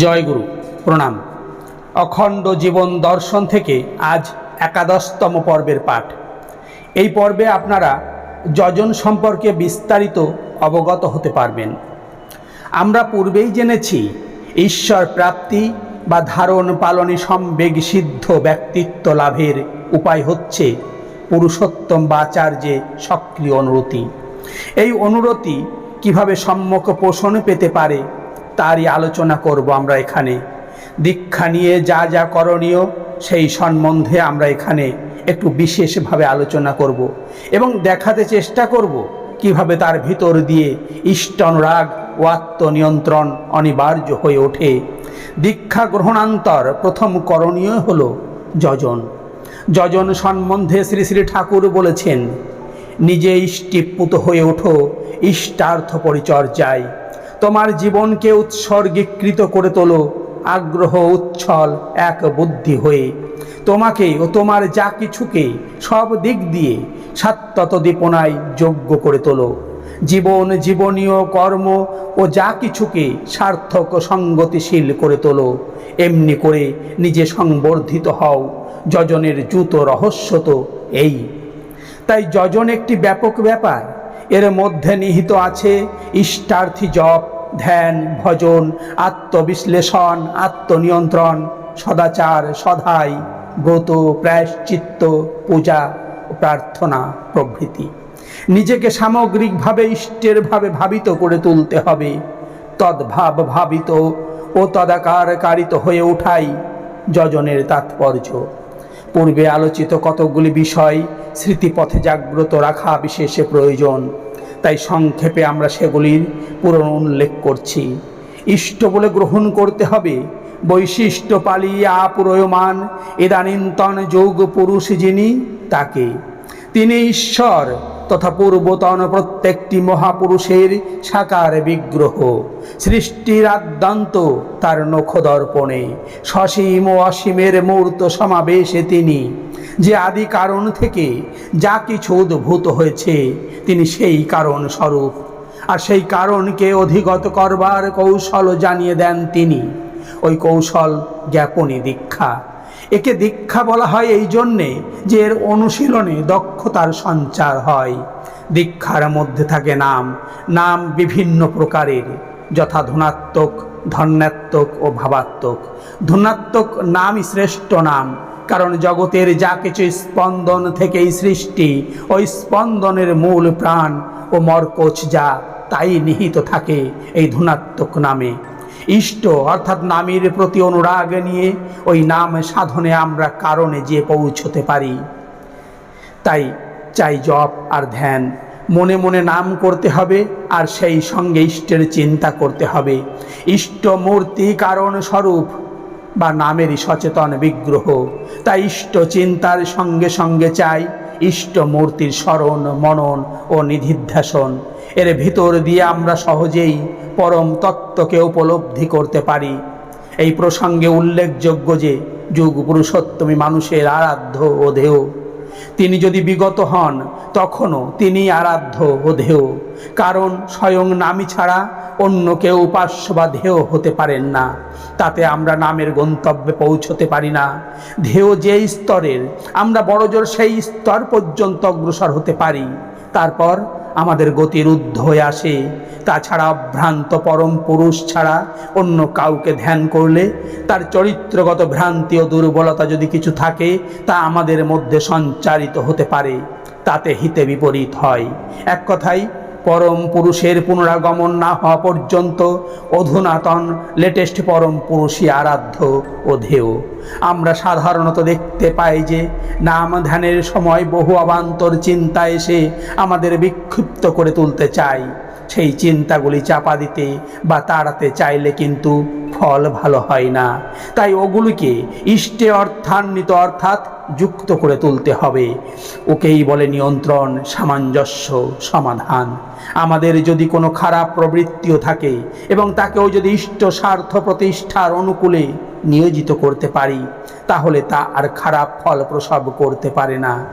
জয়গুরু, প্রণাম। অখণ্ড জীবন দর্শন থেকে আজ একাদশতম পর্বের পাঠ। এই পর্বে আপনারা যজন সম্পর্কে বিস্তারিত অবগত হতে পারবেন। আমরা পূর্বেই জেনেছি, ঈশ্বর প্রাপ্তি বা ধারণ পালনে সম্বেগ সিদ্ধ ব্যক্তিত্ব লাভের উপায় হচ্ছে পুরুষোত্তম বা আচার্যে সক্রিয় অনুরতি। এই অনুরতি কীভাবে সম্যক পোষণ পেতে পারে তারই আলোচনা করব আমরা এখানে। দীক্ষা নিয়ে যা যা করণীয়, সেই সম্বন্ধে আমরা এখানে একটু বিশেষভাবে আলোচনা করব এবং দেখাতে চেষ্টা করব কীভাবে তার ভিতর দিয়ে ইষ্ট অনুরাগ ও আত্মনিয়ন্ত্রণ অনিবার্য হয়ে ওঠে। দীক্ষা গ্রহণান্তর প্রথম করণীয় হল যজন। যজন সম্বন্ধে শ্রী শ্রী ঠাকুর বলেছেন, নিজে ইষ্টিপুত হয়ে ওঠো, ইষ্টার্থ পরিচর্যায়। তোমার জীবনকে উৎসর্গীকৃত করে তোলো। আগ্রহ, উচ্ছল, এক বুদ্ধি হয়ে। তোমাকে ও তোমার যা কিছুকে সব দিক দিয়ে সাত্তত দীপনায় যোগ্য করে তোলো। জীবন, জীবনীয় কর্ম ও যা কিছুকে সার্থক ও সঙ্গতিশীল করে তোলো। এমনি করে নিজে সংবর্ধিত হও। যজনের জুত রহস্য তো এই। তাই যজন একটি ব্যাপক ব্যাপার। এর মধ্যে নিহিত আছে ইষ্টার্থী জপ, ধ্যান, ভজন, আত্মবিশ্লেষণ, আত্মনিয়ন্ত্রণ, সদাচার, সদাই, ব্রত, প্রায়শ্চিত্ত, পূজা প্রার্থনা প্রভৃতি। নিজেকে সামগ্রিকভাবে ইষ্টের ভাবে ভাবিত করে তুলতে হবে, তদ্ভাব ভাবিত ও তদাকার কারিত হয়ে ওঠাই যজনের তাৎপর্য। পূর্বে আলোচিত কতকগুলি বিষয় স্মৃতিপথে জাগ্রত রাখা বিশেষে প্রয়োজন। তাই সংক্ষেপে আমরা সেগুলির পুরনো উল্লেখ করছি। ইষ্ট বলে গ্রহণ করতে হবে। বৈশিষ্ট্য পালিয়ে আপ্রয়মান ইদানীন্তন যোগ পুরুষ যিনি তাকে। তিনি ঈশ্বর। তথা পূর্বতন প্রত্যেকটি মহাপুরুষের সাকার বিগ্রহ। সৃষ্টির আদ্যান্ত তার নখদর্পণে। সসীম ও অসীমের মূর্ত সমাবেশে তিনি যে আদি কারণ থেকে যা কিছু উদ্ভূত হয়েছে, তিনি সেই কারণ স্বরূপ। আর সেই কারণকে অধিগত করবার কৌশল জানিয়ে দেন তিনি। ওই কৌশল জ্ঞাপনী দীক্ষা। একে দীক্ষা বলা হয় এই জন্যে যে এর অনুশীলনে দক্ষতার সঞ্চার হয়। দীক্ষার মধ্যে থাকে নাম নাম বিভিন্ন প্রকারের, যথা ধনাত্মক, ধন্যাত্মক ও ভাবাত্মক। ধনাত্মক নামই শ্রেষ্ঠ নাম, কারণ জগতের যা কিছু স্পন্দন থেকেই সৃষ্টি, ওই স্পন্দনের মূল প্রাণ ও মরকোচ যা, তাই নিহিত থাকে এই ধনাত্মক নামে। ইষ্ট, অর্থাৎ নামের প্রতি অনুরাগ নিয়ে ওই নাম সাধনে আমরা কারণে যে পৌঁছতে পারি। তাই চাই জপ আর ধ্যান। মনে মনে নাম করতে হবে আর সেই সঙ্গে ইষ্টের চিন্তা করতে হবে। ইষ্ট মূর্তি কারণ স্বরূপ বা নামেরই সচেতন বিগ্রহ। তাই ইষ্ট চিন্তার সঙ্গে সঙ্গে চাই ইষ্ট মূর্তির স্মরণ, মনন ও নিধিধ্যাসন। এর ভিতর দিয়ে আমরা সহজেই পরম তত্ত্বকে উপলব্ধি করতে পারি। এই প্রসঙ্গে উল্লেখযোগ্য যে যুগ পুরুষোত্তমী মানুষের আরাধ্য ও ধেয় তিনি যদি বিগত হন, তখনও তিনি আরাধ্য ও ধেয় কারণ স্বয়ং নামি ছাড়া অন্য কেউ উপাস্য বা ধেয় হতে পারেন না। তাতে আমরা নামের গন্তব্যে পৌঁছতে পারি না। ধেয় যে স্তরের, আমরা বড়জোর সেই স্তর পর্যন্ত অগ্রসর হতে পারি। তারপর আমাদের গতির রুদ্ধ হয়ে আসে। তাছাড়া ভ্রান্ত পরম পুরুষ ছাড়া অন্য কাউকে ধ্যান করলে তার চরিত্রগত ভ্রান্তি ও দুর্বলতা যদি কিছু থাকে, তা আমাদের মধ্যে সঞ্চারিত হতে পারে। তাতে হিতে বিপরীত হয়। এক কথায় পরম পুরুষের পুনরাগমন না হওয়া পর্যন্ত, অধুনাতন লেটেস্ট পরম পুরুষই আরাধ্য ও ধেয়। আমরা সাধারণত দেখতে পাই যে, নাম ধ্যানের সময় বহু অবান্তর চিন্তা এসে আমাদের বিক্ষিপ্ত করে তুলতে চাই সেই চিন্তাগুলি চাপা দিতে বা তাড়াতে চাইলে কিন্তু ফল ভালো হয় না। তাই ওগুলিকে ইষ্টে অর্থান্বিত অর্থাৎ যুক্ত করে তুলতে হবে। ওকেই বলে নিয়ন্ত্রণ, সামঞ্জস্য, সমাধান। আমাদের যদি কোনো খারাপ প্রবৃত্তিও থাকে এবং তাকেও যদি ইষ্ট স্বার্থ প্রতিষ্ঠার অনুকূলে নিয়োজিত করতে পারি, তাহলে তা আর খারাপ ফল প্রসব করতে পারে না।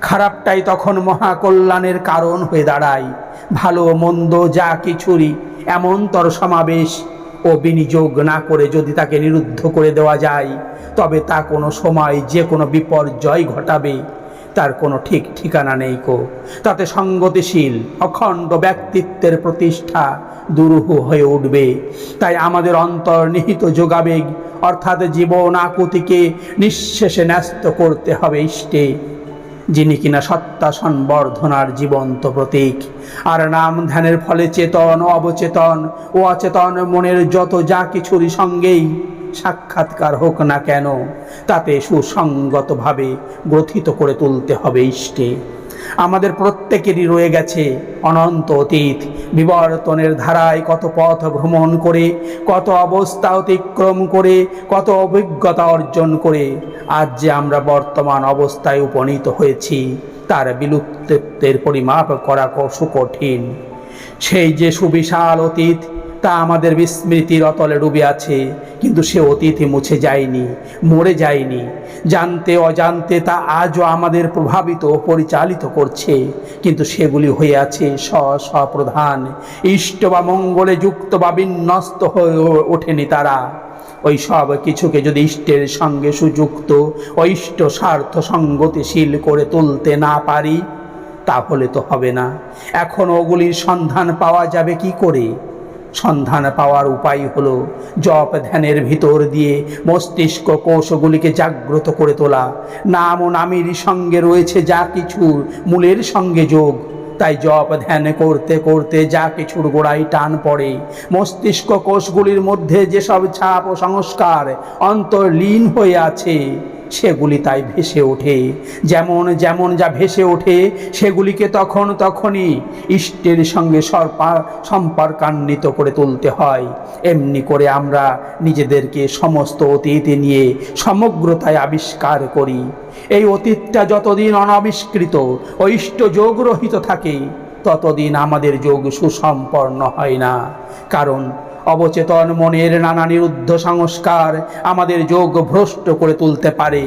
খারাপটাই তখন মহাকল্যাণের কারণ হয়ে দাঁড়ায়। ভালো মন্দ যা কিছুরই এমনতর সমাবেশ ও বিনিয়োগ না করে যদি তাকে নিরুদ্ধ করে দেওয়া যায়, তবে তা কোনো সময় যে কোনো বিপর্যয় ঘটাবে। তার কোনো ঠিক ঠিকানা নেই কো। তাতে সঙ্গতিশীল, অখণ্ড ব্যক্তিত্বের প্রতিষ্ঠা দুরূহ হয়ে উঠবে। তাই আমাদের অন্তর্নিহিত যোগাবেগ, অর্থাৎ জীবন আকুতিকে নিঃশেষে ন্যস্ত করতে হবে ইষ্টে। যিনি কিনা সত্তা সংবর্ধনার জীবন্ত প্রতীক। আর নাম ধ্যানের ফলে চেতন, অবচেতন ও অচেতন মনের যত যা কিছুর সঙ্গেই সাক্ষাৎকার হোক না কেন, তাতে সুসঙ্গতভাবে গ্রথিত করে তুলতে হবে ইষ্টে। আমাদের প্রত্যেকেরই রয়ে গেছে অনন্ত অতীত। বিবর্তনের ধারায় কত পথ ভ্রমণ করে, কত অবস্থা অতিক্রম করে, কত অভিজ্ঞতা অর্জন করে, আজ যে আমরা বর্তমান অবস্থায় উপনীত হয়েছি, তার বিলুপ্তত্বের পরিমাপ করা সুকঠিন সেই যে সুবিশাল অতীত তা আমাদের বিস্মৃতির অতলে ডুবে আছে। কিন্তু সে অতীতে মুছে যায়নি, মরে যায়নি। জানতে অজান্তে তা আজও আমাদের প্রভাবিত ও পরিচালিত করছে। কিন্তু সেগুলি হয়ে আছে স্ব স্বপ্রধান ইষ্ট বা মঙ্গলে যুক্ত বা বিন্যস্ত হয়ে ওঠেনি তারা। ওই সব কিছুকে যদি ইষ্টের সঙ্গে সুযুক্ত ইষ্ট স্বার্থ সঙ্গতিশীল করে তুলতে না পারি, তাহলে তো হবে না। এখন ওগুলির সন্ধান পাওয়া যাবে কি করে? সন্ধান পাওয়ার উপায় হলো জপ ধ্যানের ভিতর দিয়ে মস্তিষ্ক কোষগুলিকে জাগ্রত করে তোলা। নাম ও নামের সঙ্গে রয়েছে যা কিছু মূলের সঙ্গে যোগ। তাই জপ ধ্যান করতে করতে যা কিছুর গোড়ায় টান পড়ে। মস্তিষ্ক কোষগুলির মধ্যে যেসব ছাপ ও সংস্কার অন্তর্লীন হয়ে আছে সেগুলি তাই ভেসে ওঠে। যেমন যেমন যা ভেসে ওঠে, সেগুলিকে তখন তখনই ইষ্টের সঙ্গে সর্পা, সম্পর্কান্বিত করে তুলতে হয়। এমনি করে আমরা নিজেদেরকে সমস্ত অতীতে নিয়ে সমগ্রতায় আবিষ্কার করি। এই অতীতটা যতদিন অনাবিষ্কৃত ও ইষ্ট যোগরহিত থাকে, ততদিন আমাদের যোগ সুসম্পন্ন হয় না। কারণ অবচেতন মনের নানা নিরুদ্ধ সংস্কার আমাদের যোগ ভ্রষ্ট করে তুলতে পারে।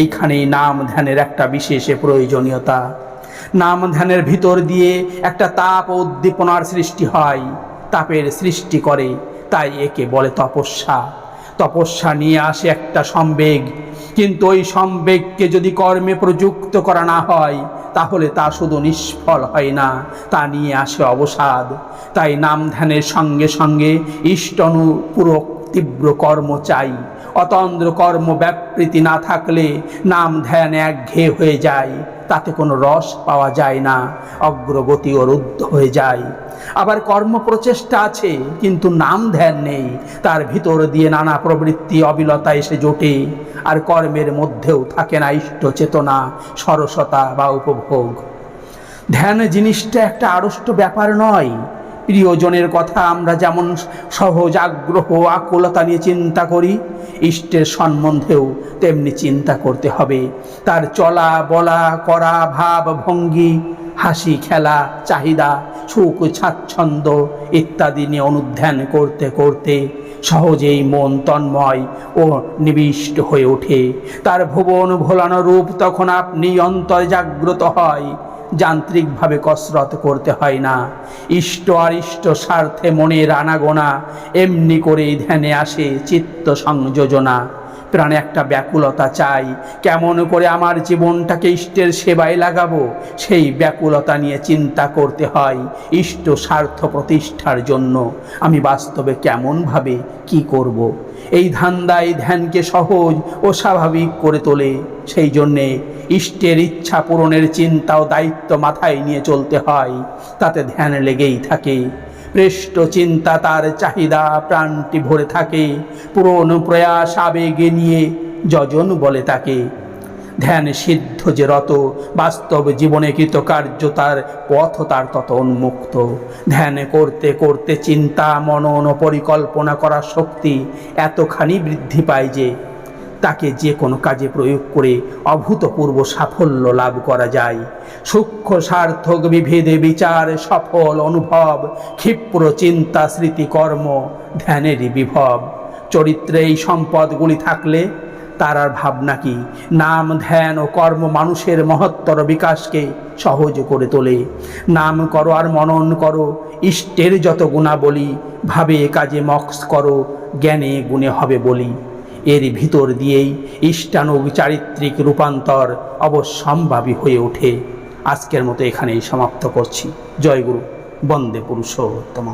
এইখানেই নাম ধ্যানের একটা বিশেষ প্রয়োজনীয়তা। নাম ধ্যানের ভিতর দিয়ে একটা তাপ উদ্দীপনার সৃষ্টি হয়। তাপের সৃষ্টি করে, তাই একে বলে তপস্যা। তপস্যা নিয়ে আসে একটা সম্বেগ, কিন্তু ওই সম্বেগকে যদি কর্মে প্রযুক্ত করা না হয় তাহলে তা শুধু নিষ্ফল হয় না, তা নিয়ে আসে অবসাদ। তাই নাম ধ্যানের সঙ্গে সঙ্গে ইষ্টনুপূরক তীব্র কর্ম চাই, অতন্দ্র কর্ম ব্যাপৃতি না থাকলে নাম ধ্যান একঘেয়ে হয়ে যায়, তাতে কোনো রস পাওয়া যায় না, অগ্রগতি রুদ্ধ হয়ে যায়। আবার কর্ম প্রচেষ্টা আছে, কিন্তু নাম ধ্যান নেই, তার ভিতর দিয়ে নানা প্রবৃত্তি অবিলতা এসে জোটে, আর কর্মের মধ্যেও থাকে না ইষ্ট চেতনা, সরসতা বা উপভোগ। ধ্যান জিনিসটা একটা আড়ষ্ট ব্যাপার নয় প্রিয়জনের কথা আমরা যেমন সহজ আগ্রহ, আকুলতা নিয়ে চিন্তা করি, ইষ্টের সম্বন্ধেও তেমনি চিন্তা করতে হবে। তার চলা, বলা, করা, ভাব, ভঙ্গি, হাসি, খেলা, চাহিদা, সুখ, স্বাচ্ছন্দ্য ইত্যাদি নিয়ে অনুধ্যান করতে করতে সহজেই মন তন্ময় ও নিবিষ্ট হয়ে ওঠে। তার ভুবন ভোলানো রূপ তখন আপনি অন্তর জাগ্রত হয়। যান্ত্রিকভাবে কসরত করতে হয় না। ইষ্ট আর ইষ্ট স্বার্থে মনের আনাগোনা, এমনি করেই ধ্যানে আসে চিত্ত সংযোজনা। প্রাণে একটা ব্যাকুলতা চাই। কেমন করে আমার জীবনটাকে ইষ্টের সেবায় লাগাবো, সেই ব্যাকুলতা নিয়ে চিন্তা করতে হয় ইষ্ট স্বার্থ প্রতিষ্ঠার জন্য। আমি বাস্তবে কেমনভাবে কি করব। এই ধান্দায় ধ্যানকে সহজ ও স্বাভাবিক করে তোলে, সেই জন্যে ইষ্টের ইচ্ছা পূরণের চিন্তা ও দায়িত্ব মাথায় নিয়ে চলতে হয়। তাতে ধ্যান লেগেই থাকে। পৃষ্ঠ চিন্তা তার চাহিদা প্রাণটি ভরে থাকে পুরন প্রয়াস আবেগে নিয়ে যজন বলে তাকে। ধ্যান সিদ্ধ যে রত, বাস্তব জীবনে কৃতকার্যতার পথ তার তত উন্মুক্ত। ধ্যান করতে করতে চিন্তা, মনন পরিকল্পনা করার শক্তি এতখানি বৃদ্ধি পায় যে তাকে যে কোনো কাজে প্রয়োগ করে অভূতপূর্ব সাফল্য লাভ করা যায়। সূক্ষ্ম সার্থক বিভেদে বিচার সফল অনুভব, ক্ষিপ্র চিন্তা স্মৃতি কর্ম ধ্যানেরই বিভব। চরিত্রে এই সম্পদগুলি থাকলে তার আর ভাবনা কি? নাম, ধ্যান ও কর্ম মানুষের মহত্তর বিকাশকে সহজ করে তোলে। নাম করো আর মনন করো, ইষ্টের যত গুণাবলী, ভাবে কাজে মক্স করো, জ্ঞানে গুণে হবে বলি। এর ভিতর দিয়েই ইষ্টানুগ চারিত্রিক রূপান্তর অবশ্যম্ভাবী হয়ে ওঠে। আজকের মতো এখানেই সমাপ্ত করছি। জয়গুরু বন্দে পুরুষোত্তম